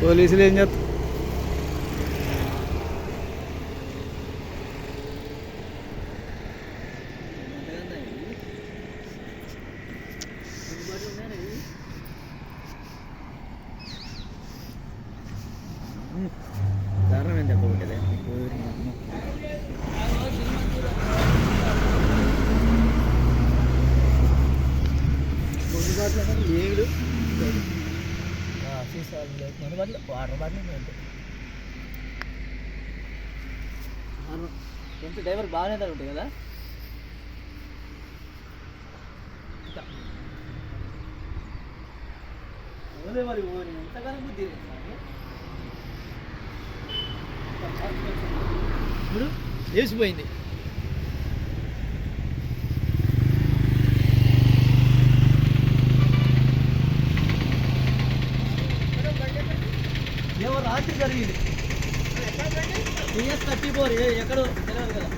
പോലീസിൽ കഴിഞ്ഞാൽ കാരണം എന്താ പോകണ്ടത് ഏഴ് వాటర్ ఎంత డ్రైవర్ బాగానే ఉంటుంది కదా? మరి ఎంతకాలం ఇప్పుడు లేచిపోయింది. ఏమో రాత్రి జరిగింది. టీఎస్ థర్టీ ఫోర్ ఎక్కడో తెలియదు కదా.